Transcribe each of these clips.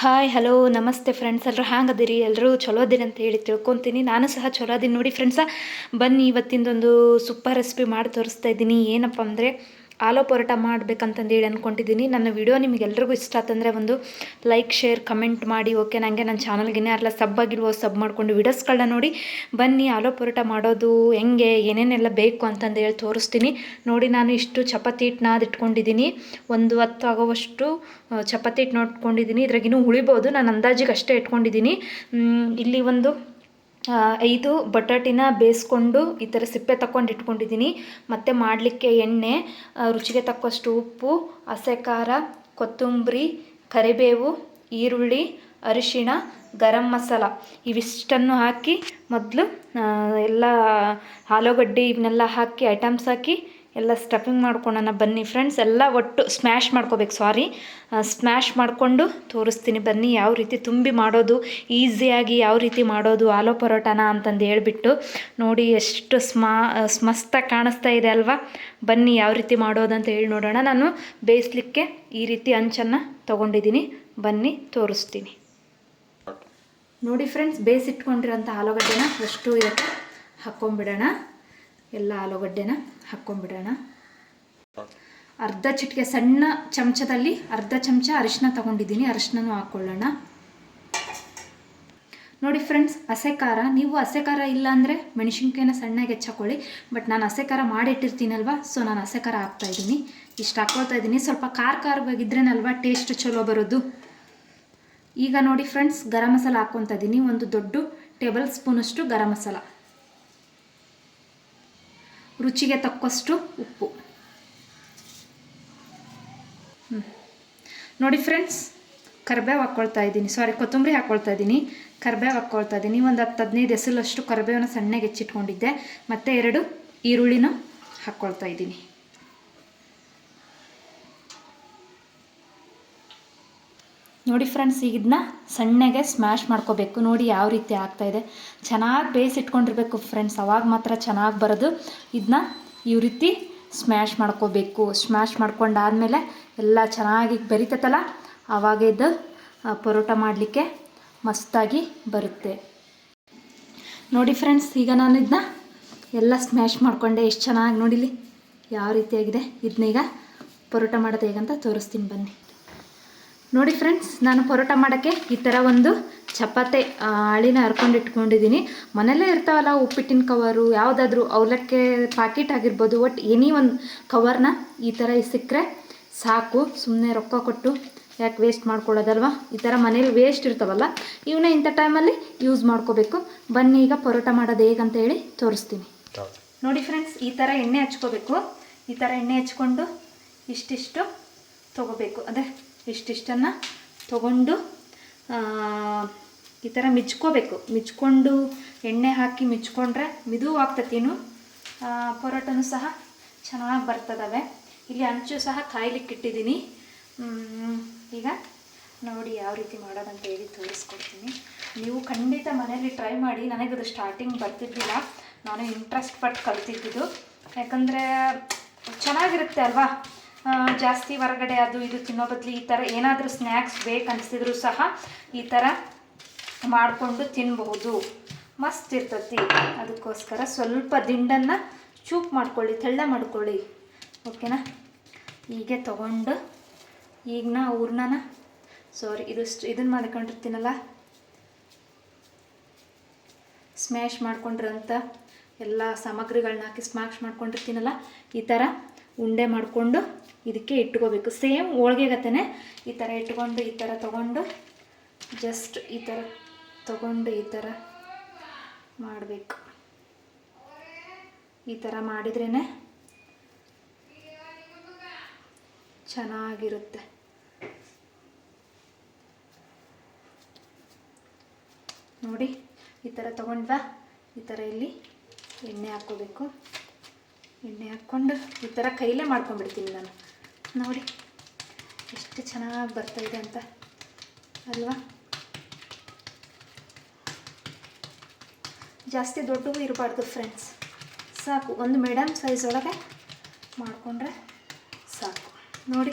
Hi hello ನಮಸ್ತೆ friends ಎಲ್ಲರೂ ಹ್ಯಾಂಗದಿರಿ? ಎಲ್ಲರೂ ಚಲೋ ಅದಿರಿ ಅಂತ ಹೇಳಿ ತಿಳ್ಕೊತೀನಿ. ನಾನು ಸಹ ಚಲೋ ಅದೀನಿ ನೋಡಿ ಫ್ರೆಂಡ್ಸ ಬನ್ನಿ, ಇವತ್ತಿಂದೊಂದು ಸೂಪರ್ ರೆಸಿಪಿ ಮಾಡಿ ತೋರಿಸ್ತಾ ಇದ್ದೀನಿ. ಏನಪ್ಪ ಅಂದರೆ ಆಲೂ ಪರೋಟ ಮಾಡ್ಬೇಕಂತಂದೇಳಿ ಅಂದ್ಕೊಂಡಿದ್ದೀನಿ ನನ್ನ ವಿಡಿಯೋ ನಿಮಗೆಲ್ರಿಗೂ ಇಷ್ಟ ಆತಂದರೆ ಒಂದು ಲೈಕ್, ಶೇರ್, ಕಮೆಂಟ್ ಮಾಡಿ, ಓಕೆ? ನನಗೆ ನನ್ನ ಚಾನಲ್ಗೆ ಅಲ್ಲ ಸಬ್ ಆಗಿಲ್ವೋ ಸಬ್ ಮಾಡ್ಕೊಂಡು ವಿಡಿಯೋಸ್ಗಳನ್ನ ನೋಡಿ ಬನ್ನಿ. ಆಲೋ ಪರೋಟ ಮಾಡೋದು ಹೆಂಗೆ, ಏನೇನೆಲ್ಲ ಬೇಕು ಅಂತಂದು ಹೇಳಿ ತೋರಿಸ್ತೀನಿ. ನೋಡಿ ನಾನು ಇಷ್ಟು ಚಪಾತಿ ಹಿಟ್ಟು ನಾದಿಟ್ಕೊಂಡಿದ್ದೀನಿ ಒಂದು ಹತ್ತು ಆಗೋವಷ್ಟು ಚಪಾತಿ ಹಿಟ್ಟು ನೋಡ್ಕೊಂಡಿದ್ದೀನಿ. ಇದ್ರಾಗಿನ್ನೂ ಉಳಿಬೋದು ನಾನು ಅಂದಾಜಿಗೆ ಅಷ್ಟೇ ಇಟ್ಕೊಂಡಿದ್ದೀನಿ ಇಲ್ಲಿ ಒಂದು ಐದು ಬಟಾಟಿನ ಬೇಯಿಸ್ಕೊಂಡು ಈ ಥರ ಸಿಪ್ಪೆ ತಕ್ಕೊಂಡು ಇಟ್ಕೊಂಡಿದ್ದೀನಿ. ಮತ್ತು ಮಾಡಲಿಕ್ಕೆ ಎಣ್ಣೆ ರುಚಿಗೆ ತಕ್ಕಷ್ಟು ಉಪ್ಪು, ಹಸೆ ಖಾರ, ಕೊತ್ತಂಬರಿ, ಕರಿಬೇವು, ಈರುಳ್ಳಿ, ಅರಿಶಿಣ, ಗರಂ ಮಸಾಲ. ಇವಿಷ್ಟನ್ನು ಹಾಕಿ ಮೊದಲು ಎಲ್ಲ ಆಲೂಗಡ್ಡೆ ಇವನ್ನೆಲ್ಲ ಹಾಕಿ ಐಟಮ್ಸ್ ಹಾಕಿ ಎಲ್ಲ ಸ್ಟಫಿಂಗ್ ಮಾಡ್ಕೊಳ್ಳೋಣ ಬನ್ನಿ ಫ್ರೆಂಡ್ಸ್ ಎಲ್ಲ ಒಟ್ಟು ಸ್ಮ್ಯಾಶ್ ಮಾಡ್ಕೋಬೇಕು ಸಾರಿ ಸ್ಮ್ಯಾಶ್ ಮಾಡಿಕೊಂಡು ತೋರಿಸ್ತೀನಿ, ಬನ್ನಿ ಯಾವ ರೀತಿ ತುಂಬಿ ಮಾಡೋದು ಈಸಿಯಾಗಿ ಯಾವ ರೀತಿ ಮಾಡೋದು, ಆಲೂ ಪರೋಟಾನ ಅಂತಂದು ಹೇಳ್ಬಿಟ್ಟು ನೋಡಿ ಎಷ್ಟು ಸ್ಮಾ ಮಸ್ತಾಗಿ ಕಾಣಿಸ್ತಾ ಇದೆ ಅಲ್ವಾ? ಬನ್ನಿ ಯಾವ ರೀತಿ ಮಾಡೋದು ಅಂತ ಹೇಳಿ ನೋಡೋಣ. ನಾನು ಬೇಯಿಸ್ಲಿಕ್ಕೆ ಈ ರೀತಿ ಅಂಚನ್ನು ತೊಗೊಂಡಿದ್ದೀನಿ. ಬನ್ನಿ ತೋರಿಸ್ತೀನಿ. ನೋಡಿ ಫ್ರೆಂಡ್ಸ್ ಬೇಯಿಸಿಟ್ಕೊಂಡಿರೋಂಥ ಆಲೂಗಡ್ಡೆನ ಫಸ್ಟು ಇದಕ್ಕೆ ಹಾಕ್ಕೊಂಬಿಡೋಣ ಎಲ್ಲ ಆಲೂಗಡ್ಡೆನ ಹಾಕ್ಕೊಂಡ್ಬಿಡೋಣ. ಅರ್ಧ ಚಿಟಿಕೆ ಸಣ್ಣ ಚಮಚದಲ್ಲಿ ಅರ್ಧ ಚಮಚ ಅರಿಶಿನ ತಗೊಂಡಿದ್ದೀನಿ ಅರಿಶಿನೂ ಹಾಕ್ಕೊಳ್ಳೋಣ ನೋಡಿ ಫ್ರೆಂಡ್ಸ್, ಹಸೆ ಖಾರ. ನೀವು ಹಸೆ ಖಾರ ಇಲ್ಲ ಅಂದರೆ ಮೆಣಸಿನ್ಕಾಯಿನ ಸಣ್ಣಗೆ ಹೆಚ್ಚಾಕೊಳ್ಳಿ, ಬಟ್ ನಾನು ಹಸೆ ಖಾರ ಮಾಡಿಟ್ಟಿರ್ತೀನಲ್ವ, ಸೊ ನಾನು ಹಸೆ ಖಾರ ಹಾಕ್ತಾಯಿದ್ದೀನಿ ಇಷ್ಟು ಹಾಕ್ಕೊಳ್ತಾ ಇದ್ದೀನಿ. ಸ್ವಲ್ಪ ಖಾರ ಖಾರವಾಗಿದ್ರೇನಲ್ವ ಟೇಸ್ಟ್ ಚಲೋ ಬರೋದು? ಈಗ ನೋಡಿ ಫ್ರೆಂಡ್ಸ್, ಗರಂ ಮಸಾಲ ಹಾಕ್ಕೊತಾ ಇದ್ದೀನಿ. ಒಂದು ದೊಡ್ಡ ಟೇಬಲ್ ಸ್ಪೂನಷ್ಟು ಗರಂ ಮಸಾಲ. ರುಚಿಗೆ ತಕ್ಕಷ್ಟು ಉಪ್ಪು. ನೋಡಿ ಫ್ರೆಂಡ್ಸ್, ಕರಿಬೇವು ಹಾಕ್ಕೊಳ್ತಾ ಇದ್ದೀನಿ. ಸಾರಿ ಕೊತ್ತಂಬರಿ ಹಾಕ್ಕೊಳ್ತಾ ಇದ್ದೀನಿ. ಕರಿಬೇವು ಹಾಕ್ಕೊಳ್ತಾ ಇದ್ದೀನಿ. ಒಂದು ಹತ್ತು ಹದಿನೈದು ಎಸಲಷ್ಟು ಕರಿಬೇವನ್ನ ಸಣ್ಣಗೆ ಹೆಚ್ಚಿಟ್ಕೊಂಡಿದ್ದೆ. ಮತ್ತು ಎರಡು ಈರುಳ್ಳಿನೂ ಹಾಕ್ಕೊಳ್ತಾ ಇದ್ದೀನಿ. ನೋಡಿ ಫ್ರೆಂಡ್ಸ್ ಈಗ ಇದನ್ನ ಸಣ್ಣಗೆ ಸ್ಮ್ಯಾಶ್ ಮಾಡ್ಕೋಬೇಕು. ನೋಡಿ ಯಾವ ರೀತಿ ಆಗ್ತಾ ಇದೆ. ಚೆನ್ನಾಗಿ ಬೇಯಿಸಿಟ್ಕೊಂಡಿರ್ಬೇಕು ಫ್ರೆಂಡ್ಸ್ ಅವಾಗ ಮಾತ್ರ ಚೆನ್ನಾಗಿ ಬರೋದು. ಇದನ್ನ ಈ ರೀತಿ ಸ್ಮ್ಯಾಶ್ ಮಾಡ್ಕೋಬೇಕು. ಸ್ಮ್ಯಾಶ್ ಮಾಡ್ಕೊಂಡಾದಮೇಲೆ ಎಲ್ಲ ಚೆನ್ನಾಗಿ ಬೆರಿತೈತಲ್ಲ ಆವಾಗ ಇದು ಪರೋಟ ಮಾಡಲಿಕ್ಕೆ ಮಸ್ತಾಗಿ ಬರುತ್ತೆ. ನೋಡಿ ಫ್ರೆಂಡ್ಸ್ ಈಗ ನಾನು ಇದನ್ನ ಎಲ್ಲ ಸ್ಮ್ಯಾಶ್ ಮಾಡಿಕೊಂಡೆ. ಎಷ್ಟು ಚೆನ್ನಾಗಿ ನೋಡಿಲಿ. ಯಾವ ರೀತಿಯಾಗಿದೆ ಇದನ್ನೀಗ ಪರೋಟ ಮಾಡೋದು ಹೇಗಂತ ತೋರಿಸ್ತೀನಿ ಬನ್ನಿ. ನೋಡಿ ಫ್ರೆಂಡ್ಸ್ ನಾನು ಪರೋಟ ಮಾಡೋಕ್ಕೆ ಈ ಥರ ಒಂದು ಚಪಾತಿ ಆಳಿನ ಹಾಳಿನ ಹರ್ಕೊಂಡು ಇಟ್ಕೊಂಡಿದ್ದೀನಿ. ಮನೆಯಲ್ಲೇ ಇರ್ತಾವಲ್ಲ ಉಪ್ಪಿಟ್ಟಿನ ಕವರು ಯಾವುದಾದ್ರೂ ಅವಲಕ್ಕಿ ಪ್ಯಾಕೆಟ್ ಆಗಿರ್ಬೋದು ಒಟ್ಟು ಎನಿ ಒಂದು ಕವರ್ನ ಈ ಥರ ಸಿಕ್ಕರೆ ಸಾಕು. ಸುಮ್ಮನೆ ರೊಕ್ಕ ಕೊಟ್ಟು ಯಾಕೆ ವೇಸ್ಟ್ ಮಾಡ್ಕೊಳ್ಳೋದಲ್ವಾ? ಈ ಥರ ಮನೇಲಿ ವೇಸ್ಟ್ ಇರ್ತಾವಲ್ಲ ಇವನ್ನ ಇಂಥ ಟೈಮಲ್ಲಿ ಯೂಸ್ ಮಾಡ್ಕೋಬೇಕು. ಬನ್ನಿ ಈಗ ಪರೋಟ ಮಾಡೋದು ಹೇಗಂತ ಹೇಳಿ ತೋರಿಸ್ತೀನಿ. ನೋಡಿ ಫ್ರೆಂಡ್ಸ್ ಈ ಥರ ಎಣ್ಣೆ ಹಚ್ಕೋಬೇಕು. ಈ ಥರ ಎಣ್ಣೆ ಹಚ್ಕೊಂಡು ಇಷ್ಟಿಷ್ಟು ತೊಗೋಬೇಕು. ಅದೇ ಇಷ್ಟಿಷ್ಟನ್ನು ತಗೊಂಡು ಈ ಥರ ಮಿಚ್ಕೋಬೇಕು. ಮಿಚ್ಕೊಂಡು ಎಣ್ಣೆ ಹಾಕಿ ಮಿಚ್ಕೊಂಡ್ರೆ ಮಿದು ಆಗ್ತತೀನು ಪರೋಟನೂ ಸಹ ಚೆನ್ನಾಗಿ ಬರ್ತದವೆ. ಇಲ್ಲಿ ಅಂಚು ಸಹ ಕಾಯ್ಲಿಕ್ಕೆ ಇಟ್ಟಿದ್ದೀನಿ. ಈಗ ನೋಡಿ ಯಾವ ರೀತಿ ಮಾಡೋದಂತ ಹೇಳಿ ತೋರಿಸ್ಕೊಡ್ತೀನಿ. ನೀವು ಖಂಡಿತ ಮನೇಲಿ ಟ್ರೈ ಮಾಡಿ. ನನಗದು ಸ್ಟಾರ್ಟಿಂಗ್ ಬರ್ತಿದ್ದಿಲ್ಲ ನಾನು ಇಂಟ್ರೆಸ್ಟ್ ಪಟ್ಟು ಕಲ್ತಿದ್ದಿದ್ದು ಯಾಕಂದರೆ ಚೆನ್ನಾಗಿರುತ್ತೆ ಅಲ್ವಾ? ಜಾಸ್ತಿ ಹೊರಗಡೆ ಅದು ಇದು ತಿನ್ನೋ ಬದಲು ಈ ಥರ ಏನಾದರೂ ಸ್ನ್ಯಾಕ್ಸ್ ಬೇಕನ್ನಿಸಿದ್ರು ಸಹ ಈ ಥರ ಮಾಡಿಕೊಂಡು ತಿನ್ಬಹುದು. ಮಸ್ತ್ ಇರ್ತತಿ. ಅದಕ್ಕೋಸ್ಕರ ಸ್ವಲ್ಪ ದಿಂಡನ್ನು ಚೂಪ್ ಮಾಡ್ಕೊಳ್ಳಿ, ತೆಳ್ಳ ಮಾಡ್ಕೊಳ್ಳಿ. ಓಕೆನಾ? ಹೀಗೆ ತೊಗೊಂಡು ಈಗ ನಾ ಸಾರಿ ಇದು ಇದನ್ನು ಮಾಡ್ಕೊಂಡಿರ್ತೀನಲ್ಲ? ಸ್ಮ್ಯಾಶ್ ಮಾಡ್ಕೊಂಡಿರೋಂಥ ಎಲ್ಲ ಸಾಮಗ್ರಿಗಳನ್ನ ಹಾಕಿ ಸ್ಮ್ಯಾಶ್ ಮಾಡ್ಕೊಂಡಿರ್ತೀನಲ್ಲ? ಈ ಥರ ಉಂಡೆ ಮಾಡಿಕೊಂಡು ಇದಕ್ಕೆ ಇಟ್ಕೋಬೇಕು. ಸೇಮ್ ಹೋಳ್ಗೆಗತ್ತೇ ಈ ಥರ ಇಟ್ಕೊಂಡು ಈ ಥರ ತೊಗೊಂಡು ಜಸ್ಟ್ ಈ ಥರ ತೊಗೊಂಡು ಈ ಥರ ಮಾಡಬೇಕು. ಈ ಥರ ಮಾಡಿದ್ರೇ ಚೆನ್ನಾಗಿರುತ್ತೆ. ನೋಡಿ, ಈ ಥರ ತೊಗೊಂಡ್ವಾ? ಈ ಥರ ಇಲ್ಲಿ ಎಣ್ಣೆ ಹಾಕ್ಕೋಬೇಕು. ಎಣ್ಣೆ ಹಾಕ್ಕೊಂಡು ಈ ಥರ ಕೈಲೇ ಮಾಡ್ಕೊಂಡ್ಬಿಡ್ತೀನಿ ನಾನು. ನೋಡಿ, ಎಷ್ಟು ಚೆನ್ನಾಗಿ ಬರ್ತಾಯಿದೆ ಅಂತ, ಅಲ್ವಾ? ಜಾಸ್ತಿ ದೊಡ್ಡವು ಇರಬಾರ್ದು ಫ್ರೆಂಡ್ಸ್ ಸಾಕು, ಒಂದು ಮೀಡಿಯಮ್ ಸೈಜ್ ಒಳಗೆ ಮಾಡಿಕೊಂಡ್ರೆ ಸಾಕು. ನೋಡಿ,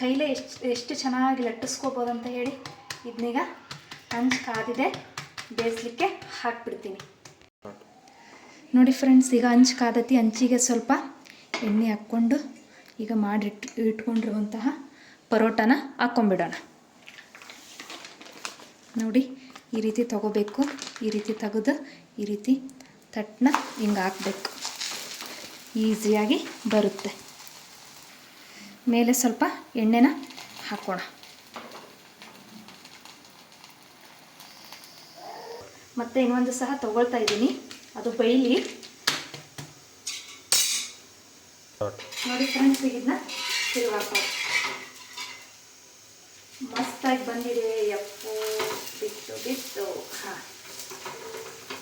ಕೈಲೇ ಎಷ್ಟು ಎಷ್ಟು ಚೆನ್ನಾಗಿ ಲಟ್ಟಿಸ್ಕೋಬೋದು ಅಂತ ಹೇಳಿ ಇದನ್ನೀಗ ಹಂಚು ಕಾದಿದೆ, ಬೇಯಿಸ್ಲಿಕ್ಕೆ ಹಾಕ್ಬಿಡ್ತೀನಿ. ನೋಡಿ ಫ್ರೆಂಡ್ಸ್ ಈಗ ಹಂಚು ಕಾದತಿ ಹಂಚಿಗೆ ಸ್ವಲ್ಪ ಎಣ್ಣೆ ಹಾಕ್ಕೊಂಡು ಈಗ ಮಾಡಿಟ್ಟು ಇಟ್ಕೊಂಡಿರುವಂತಹ ಪರೋಟಾನ ಹಾಕ್ಕೊಂಬಿಡೋಣ. ನೋಡಿ, ಈ ರೀತಿ ತಗೋಬೇಕು, ಈ ರೀತಿ ತೆಗೆದು, ಈ ರೀತಿ ತಟ್ಟನ ಹಿಂಗೆ ಹಾಕ್ಬೇಕು. ಈಸಿಯಾಗಿ ಬರುತ್ತೆ. ಮೇಲೆ ಸ್ವಲ್ಪ ಎಣ್ಣೆನ ಹಾಕೋಣ. ಮತ್ತೆ ಇನ್ನೊಂದು ಸಹ ತಗೊಳ್ತಾ ಇದ್ದೀನಿ. ಅದು ಬೈಲಿ ನೋಡಿ ಫ್ರೆಂಡ್ಸ್ ಇದನ್ನ ತಿರುವಾಕ ಮಸ್ತಾಗಿ ಬಂದಿದೆ, ಎಪ್ಪು ಬಿತ್ತು ಬಿತ್ತು ಹಾಂ.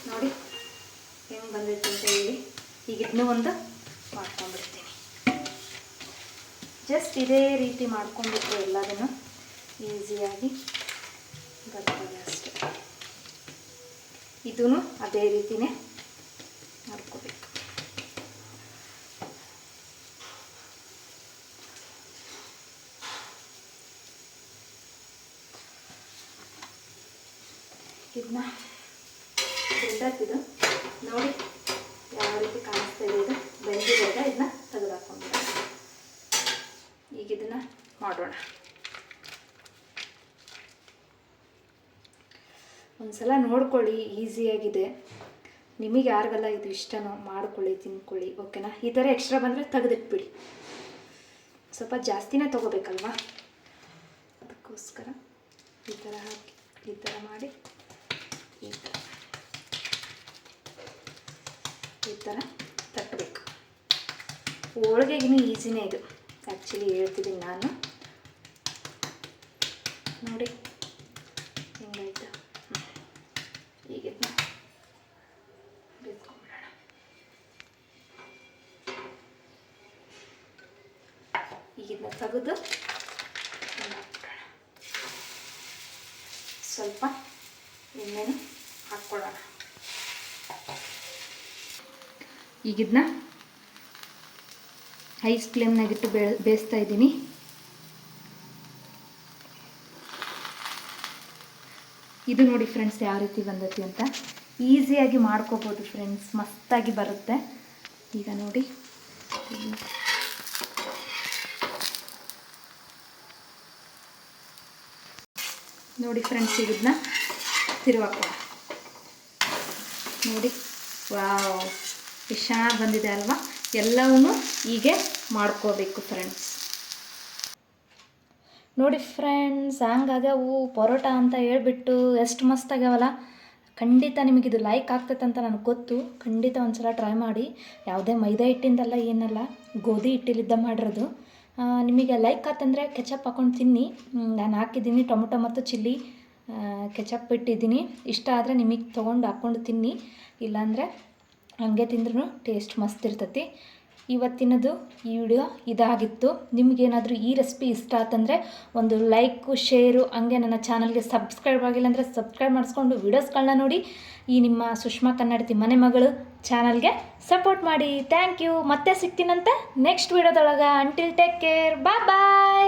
ನೋಡಿ, ಹೆಂಗೆ ಬಂದೈತೆ ಅಂತ ಹೇಳಿ. ಈಗ ಇದನ್ನೂ ಒಂದು ಮಾಡ್ಕೊಂಡ್ಬಿಡ್ತೀನಿ. ಜಸ್ಟ್ ಇದೇ ರೀತಿ ಮಾಡ್ಕೊಂಡ್ಬಿಟ್ರೆ ಎಲ್ಲದನ್ನು ಈಸಿಯಾಗಿ ಬರ್ತದೆ ಅಷ್ಟೆ. ಇದೂ ಅದೇ ರೀತಿನೇ ಮಾಡ್ಕೋಬೇಕು ಇದನ್ನ ಇದು. ನೋಡಿ, ಯಾವ ರೀತಿ ಕಾಣಿಸ್ತಾ ಇದೆ ಇದು. ಬೆಂದಿದಾಗ ಇದನ್ನ ತೆಗೆದು ಹಾಕೊಂಡ್ಬಿಡೋಣ ಈಗ ಇದನ್ನ ಮಾಡೋಣ. ಒಂದ್ಸಲ ನೋಡ್ಕೊಳ್ಳಿ ಈಸಿಯಾಗಿದೆ ನಿಮಗೆ ಯಾರಿಗೆಲ್ಲ ಇದು ಇಷ್ಟನೋ ಮಾಡ್ಕೊಳ್ಳಿ, ತಿನ್ಕೊಳ್ಳಿ, ಓಕೆನಾ? ಈ ಥರ ಎಕ್ಸ್ಟ್ರಾ ಬಂದರೆ ತೆಗೆದಿಟ್ಬಿಡಿ. ಸ್ವಲ್ಪ ಜಾಸ್ತಿನೇ ತೊಗೋಬೇಕಲ್ವಾ? ಅದಕ್ಕೋಸ್ಕರ ಈ ಥರ ಹಾಕಿ, ಈ ಥರ ಮಾಡಿ. ಈ ಥರ ಈ ಥರ ತಟ್ಟಬೇಕು. ಹೋಳಿಗೆಗಿನ ಈಸಿನೇ ಇದು. ಆ್ಯಕ್ಚುಲಿ ಹೇಳ್ತಿದ್ದೀನಿ ನಾನು. ನೋಡಿ, ಹಿಂಗಾಯ್ತು. ಈಗ ಇದನ್ನ ಈಗ ತೆಗೆದು ಸ್ವಲ್ಪ ಎಣ್ಣೆನ ಹಾಕ್ಕೊಳ್ಳೋಣ ಈಗ ಇದನ್ನ ಐಸ್ ಫ್ಲೇಮ್ನಾಗಿಟ್ಟು ಬೇ ಬೇಯಿಸ್ತಾ ಇದ್ದೀನಿ. ಇದು ನೋಡಿ ಫ್ರೆಂಡ್ಸ್ ಯಾವ ರೀತಿ ಬಂದೈತಿ ಅಂತ. ಈಸಿಯಾಗಿ ಮಾಡ್ಕೋಬೋದು ಫ್ರೆಂಡ್ಸ್ ಮಸ್ತಾಗಿ ಬರುತ್ತೆ. ಈಗ ನೋಡಿ. ನೋಡಿ ಫ್ರೆಂಡ್ಸ್ ಇದನ್ನ ತಿರುವಾಕೋಣ ನೋಡಿ. ವಾವ್. ಎಷ್ಟು ಚೆನ್ನಾಗಿ ಬಂದಿದೆ ಅಲ್ವಾ? ಎಲ್ಲವೂ ಹೀಗೆ ಮಾಡ್ಕೋಬೇಕು ಫ್ರೆಂಡ್ಸ್ ನೋಡಿ ಫ್ರೆಂಡ್ಸ್ ಹಂಗಾಗವು ಪರೋಟ ಅಂತ ಹೇಳ್ಬಿಟ್ಟು ಎಷ್ಟು ಮಸ್ತ್ ಆಗ್ಯಾವಲ್ಲ. ಖಂಡಿತ ನಿಮಗಿದು ಲೈಕ್ ಆಗ್ತೈತೆ ಅಂತ ನನಗೆ ಗೊತ್ತು. ಖಂಡಿತ ಒಂದ್ಸಲ ಟ್ರೈ ಮಾಡಿ. ಯಾವುದೇ ಮೈದಾ ಹಿಟ್ಟಿಂದಲ್ಲ ಏನಲ್ಲ, ಗೋಧಿ ಹಿಟ್ಟಿಲಿದ್ದ ಮಾಡಿರೋದು. ನಿಮಗೆ ಲೈಕ್ ಆತಂದರೆ ಕೆಚಪ್ ಹಾಕೊಂಡು ತಿನ್ನಿ. ನಾನು ಹಾಕಿದ್ದೀನಿ ಟೊಮೊಟೊ ಮತ್ತು ಚಿಲ್ಲಿ. ಕೆಚಪ್ ಇಟ್ಟಿದ್ದೀನಿ. ಇಷ್ಟ ಆದರೆ ನಿಮಗೆ ತೊಗೊಂಡು ಹಾಕ್ಕೊಂಡು ತಿನ್ನಿ. ಇಲ್ಲಾಂದರೆ ಹಂಗೆ ತಿಂದ್ರೂ ಟೇಸ್ಟ್ ಮಸ್ತ್ ಇರ್ತೈತಿ. ಇವತ್ತಿನದು ಈ ವಿಡಿಯೋ ಇದಾಗಿತ್ತು. ನಿಮಗೇನಾದರೂ ಈ ರೆಸಿಪಿ ಇಷ್ಟ ಆತಂದರೆ ಒಂದು ಲೈಕು ಶೇರು ಹಂಗೆ ನನ್ನ ಚಾನಲ್ಗೆ ಸಬ್ಸ್ಕ್ರೈಬ್ ಆಗಿಲ್ಲ ಅಂದರೆ ಸಬ್ಸ್ಕ್ರೈಬ್ ಮಾಡಿಸ್ಕೊಂಡು ವೀಡಿಯೋಸ್ಗಳನ್ನ ನೋಡಿ. ಈ ನಿಮ್ಮ ಸುಷ್ಮಾ ಕನ್ನಡತಿ ಮನೆ ಮಗಳು ಚಾನಲ್ಗೆ ಸಪೋರ್ಟ್ ಮಾಡಿ. ಥ್ಯಾಂಕ್ ಯು ಮತ್ತೆ ಸಿಗ್ತೀನಂತೆ next ವಿಡಿಯೋದೊಳಗೆ until take care bye bye